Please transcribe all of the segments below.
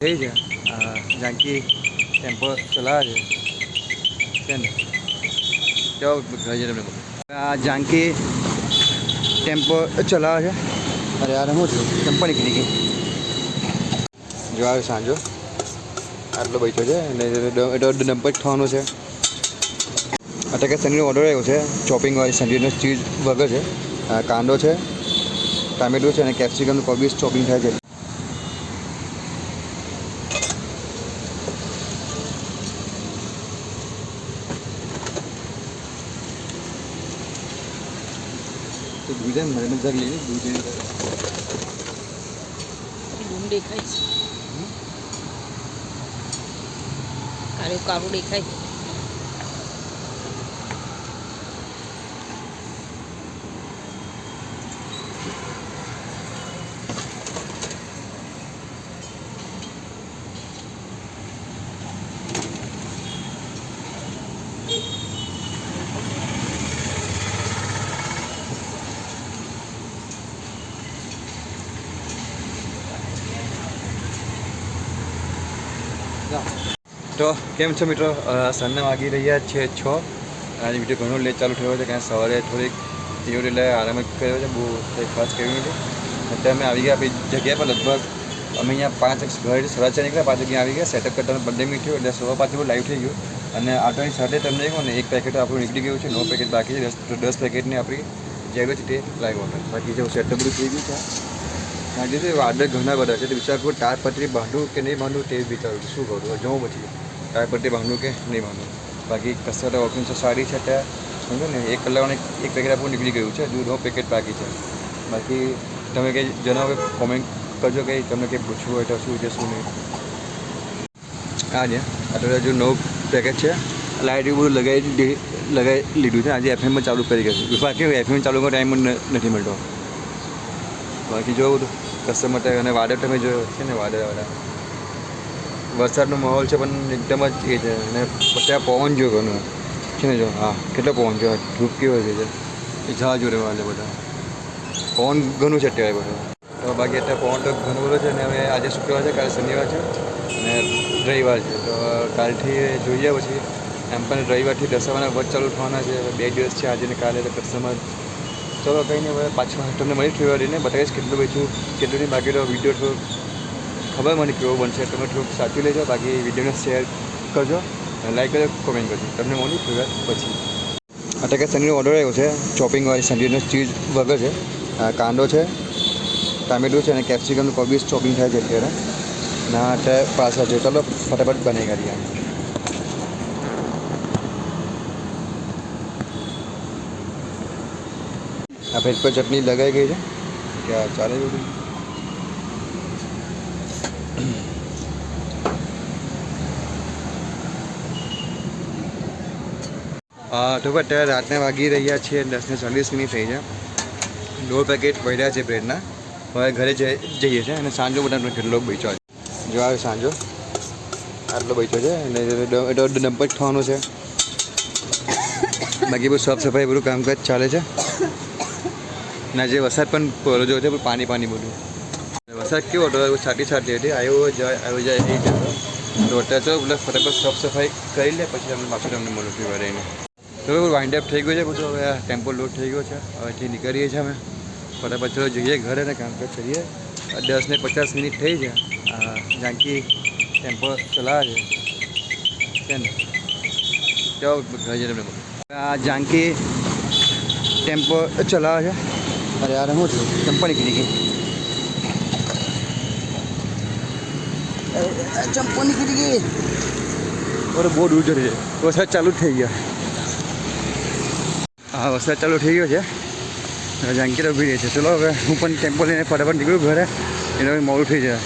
થઈ છે જાનકી ટેમ્પો ચલાવે છે છે ને આ જાનકી ટેમ્પો ચલાવે છે અરે યાર શું છું ટેમ્પો નીકળી ગઈ જો આવે સાંજો આટલો બેઠો છે અને એટલે ડમ્પર થવાનો છે અત્યારે સનીનો ઓર્ડર આવ્યો છે ચોપિંગવાળી સનીનો ચીઝ વગર છે કાંદો છે ટામેટું છે અને કેપ્સિકમનું કોબીસ ચોપિંગ થાય છે તો દૂધે મને જગ લઈને દૂધ દેખાય છે. કાળું કાળું દેખાય છે. તો કેમ છો મિત્રો? સાંજના વાગી રહ્યા છે છ. આજે વીડિયો ઘણો લેટ ચાલુ થયો છે કારણ સવારે થોડીક ધીરો એટલે આરામ કર્યો છે, બહુ ખાસ કર્યું નથી. અત્યારે અમે આવી ગયા આપણી જગ્યા પર લગભગ, અમે અહીંયા પાંચ ઘર સાડા ચાર નીકળ્યા, પાંચ વાગે આવી ગયા. સેટઅપ કરતા પંદર મિનિટ થયું એટલે સવા પાંચ લાઈવ થઈ ગયું. અને આટોની સાથે તમને કહું ને એક પેકેટ આપણું નીકળી ગયું છે નવ પેકેટ બાકી છે, દસ પેકેટની આપણી જેલો છે તે ઓર્ડર બાકી જેવું સેટઅપ બધું થઈ ગયું છે કારણ કે વાદળ ઘણા બધા છે. વિચાર કરું તાર પત્રી બાંધું કે નહીં બાંધું તે વિચારું શું કરું? જોઉં પછી. તાર પત્રી બાંધું કે નહીં બાંધું બાકી કસરત તો સારી છે ત્યાં સમજો ને, એક કલાકને એક પેકેટ આપણું નીકળી ગયું છે. દૂધ પેકેટ બાકી છે. બાકી તમે કંઈ જણાવો કોમેન્ટ કરજો કંઈ. તમને કંઈ પૂછવું હોય તો શું છે, શું નહીં. હા છે. અત્યારે હજુ નવું પેકેટ છે. લાઇટ બધું લગાવી લગાવી લીધું છે. આજે એફએમમાં ચાલુ કરી ગયું બાકી એફએમ ચાલુ કરવા ટાઈમ નથી મળતો. બાકી જોવું કસ્ટમર અને વાદળ તમે જોયો છે ને વાદળ વાળા વરસાદનો માહોલ છે, પણ એકદમ જ એ છે. અને પછી આ પવન જો ઘણું. છે ને જો? હા, કેટલો પવન જો ધૂપ કેવો છે એ જા જોડે વાલે બધા. પવન ઘણું છે અત્યારે બધું. તો બાકી અત્યારે પવન તો ઘણું બધું છે ને હવે આજે શુક્રવાર છે, કાલે શનિવાર છે અને રવિવાર છે. તો કાલથી જોઈએ પછી. એમ પણ રવિવારથી દસવાના વચ ચાલુ થવાના છે. બે દિવસ છે આજે ને કાલે તો કસ્ટમર ચલો કંઈ નહીં, હવે પાછું તમને મળી ફેવરીને બતાવીશ કેટલું વેચું કેટલું નહીં બાકી તો વીડિયો થોડુંક ખબર મને કેવો બનશે, તમે થોડુંક સાચું લેજો, બાકી વિડીયોને શેર કરજો લાઈક કરજો કોમેન્ટ કરજો. તમને મળી ફેવર પછી. અત્યારે કે સનીનો ઓર્ડર આવ્યો છે ચોપિંગવાળી સનીનો ચીઝ બર્ગર છે કાંદો છે, ટામેટું છે, અને કેપ્સિકમનું કોબીસ ચોપિંગ થાય છે અત્યારે. ના અત્યારે પાછા છે. ચલો, ફટાફટ બની કરીએ આ ભેજ પર ચટણી લગાઈ ગઈ છે. ક્યાં ચાલે બધું? તો અત્યારે રાતના વાગી રહ્યા છીએ દસને ચાલીસ મિનિટ થઈ છે દોઢ પેકેટ પડ્યા છે બ્રેડના. હવે ઘરે જઈ, જઈએ છીએ અને સાંજો બધા કેટલો બેચો જો આવે સાંજો. આટલો બચ્યો છે, અને એટલે ડમ્પર જ થવાનો છે. બાકી બધું સાફ સફાઈ બધું કામકાજ ચાલે છે. ના જે વરસાદ પણ પડ્યો છે, પણ પાણી બધું. વરસાદ કેવો હતો? છાટી છાટી હતી. આવ્યો જાય આવ્યો જાય, એ તો અત્યારે ચાલો ફટાફટ સાફ સફાઈ કરી લે, પછી તમને પાછું તમને મળું છું રહીને. તો બધું વાઇન્ડ અપ થઈ ગયું છે, બધું હવે ટેમ્પો લોડ થઈ ગયો છે. હવેથી નીકળીએ છીએ અમે. ફટાફટ ચલો જઈએ ઘરે ને કામકાજ કરીએ. દસ ને પચાસ મિનિટ થઈ છે. જાનકી ટેમ્પો ચલાવે છે. છે ને? ચાલો ઘરે જઈને તમને આ જાનકી ટેમ્પો ચલાવે છે. અરે યાર, હું છું? ટેમ્પો નીકળી ગઈ. ચંપો નીકળી ગઈ. બહુ દૂર જડી છે વરસાદ ચાલુ જ થઈ ગયો. હા, વરસાદ ચાલુ થઈ ગયો છે. જાનકી ઊભી રહી છે. ચલો હવે હું પણ ટેમ્પો લઈને ફટાફટ નીકળ્યું ઘરે. હવે મોડું થઈ જાય.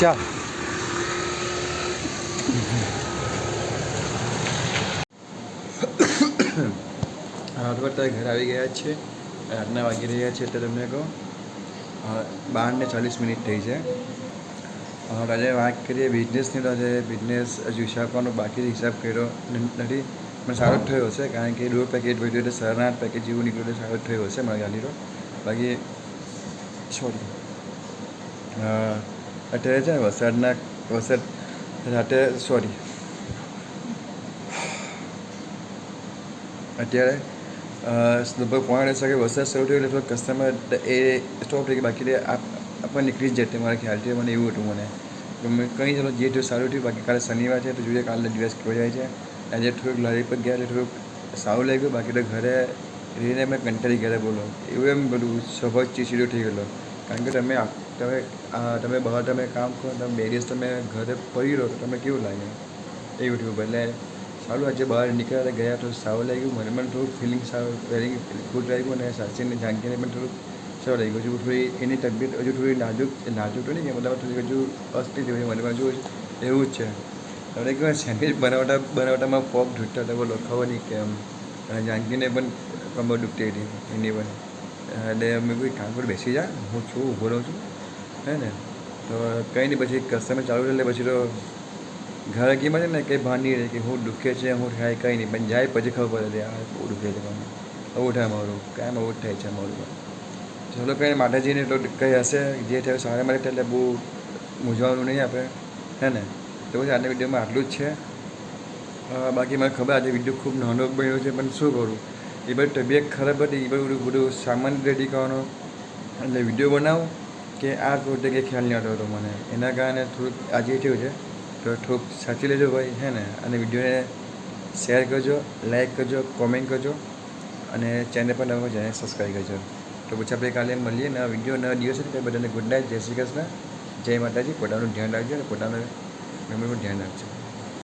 ચાલ. હા તો અત્યારે ઘરે આવી ગયા છે. રાતના વાગી રહ્યા છે એટલે તમને કહું. બાર ને ચાલીસ મિનિટ થઈ છે. આજે વાત કરીએ બિઝનેસની તો આજે બિઝનેસ હજુ હિસાબ કરવાનો બાકી હિસાબ કર્યો નથી, પણ સારો થયો હશે, કારણ કે દોઢ પેકેટ વધ્યું એટલે સાડા આઠ પેકેટ જેવું નીકળ્યું એટલે સારો જ થયો હશે મારા ગાડીનો બાકી સોરી અત્યારે છે ને વરસાદના, વરસાદ રાતે સોરી અત્યારે લગભગ પોણા વાગે વરસાદ શરૂ થયો એટલે કસ્ટમર એ સ્ટોપ થઈ ગયો, બાકી આપ આપણને નીકળી જ જતે મારા ખ્યાલથી મને એવું હતું મને. તો કંઈ ચાલો, જે થયું સારું થયું, બાકી કાલે શનિવાર છે, તો જોઈએ કાલે દિવસ કેવો જાય છે. આજે થોડુંક લારી પર ગયા એટલે થોડુંક સારું લાગ્યું, બાકી તો ઘરે રહીને મેં કંટાળી ગયા બોલો. એવું એમ બધું સ્વભાવ ચીચીડો થઈ ગયેલો. કારણ કે તમે તમે તમે બહાર તમે કામ કરો, તમે બે દિવસ તમે ઘરે પડી રહો તો તમે કેવું લાગે? એવું થયું એટલે સારું, આજે બહાર નીકળ્યા ગયા તો સારું લાગ્યું. મને પણ થોડું ફિલિંગ સારું ફિલિંગ ગુડ લાગ્યું અને સાચીને જાનકીને પણ થોડુંક સારું ગયું હજુ થોડી એની તબિયત હજુ થોડી નાજુક નાજુક તો નહીં મતલબ થોડી હજુ અસ્થિર જેવી મને હજુ એવું જ છે. તમને કહેવાય સેન્ડવિચ બનાવટા બનાવટામાં પગ ઢૂંઢતા હતા બોલો ખબર નહીં કેમ અને જાનકીને પણ કમર દુખતી હતી, એની પણ એટલે મેં કોઈ કામ પર બેસી જા, હું છું, ઊભો રહું છું. હે ને? તો કંઈ નહીં, પછી કસ્ટમર ચાલુ એટલે પછી તો ઘરે કીમાં છે ને કંઈ ભાન નહીં રહે, કે હું દુખે છે, હું થાય કંઈ નહીં. પણ જાય પછી ખબર પડે આ દુખે છે મને થાય મારું કાંઈ જ થાય છે મારું ચલો કંઈ માતાજીને તો કંઈ હશે, જે થયું સારા માટે એટલે બહુ મૂંઝવાનું નહીં આપણે હે ને? તો પછી આજના વિડીયોમાં આટલું જ છે. બાકી મને ખબર આજે વીડિયો ખૂબ નાનો બન્યો છે, પણ શું કરું? એ બધી તબિયત ખરાબ હતી, એ બધું બધું સામાન રેડી કરવાનો. એટલે વીડિયો બનાવું કે આ પોતે કંઈ ખ્યાલ નહીં આવતો હતો મને. એના કારણે થોડુંક આજે થયું છે. તો થોડુંક સાચી લેજો ભાઈ, હે ને? અને વિડીયોને શેર કરજો લાઇક કરજો, કોમેન્ટ કરજો, અને ચેનલ પર નવો ચેનલ સબસ્ક્રાઈબ કરજો. તો પછી આપણે કાલે મળીએ નવા વીડિયો નવા દિવસે તો બધાને ગુડ નાઇટ જય શ્રી કૃષ્ણ, જય માતાજી, પોતાનું ધ્યાન રાખજો અને પોતાનું મેમરીનું ધ્યાન રાખજો.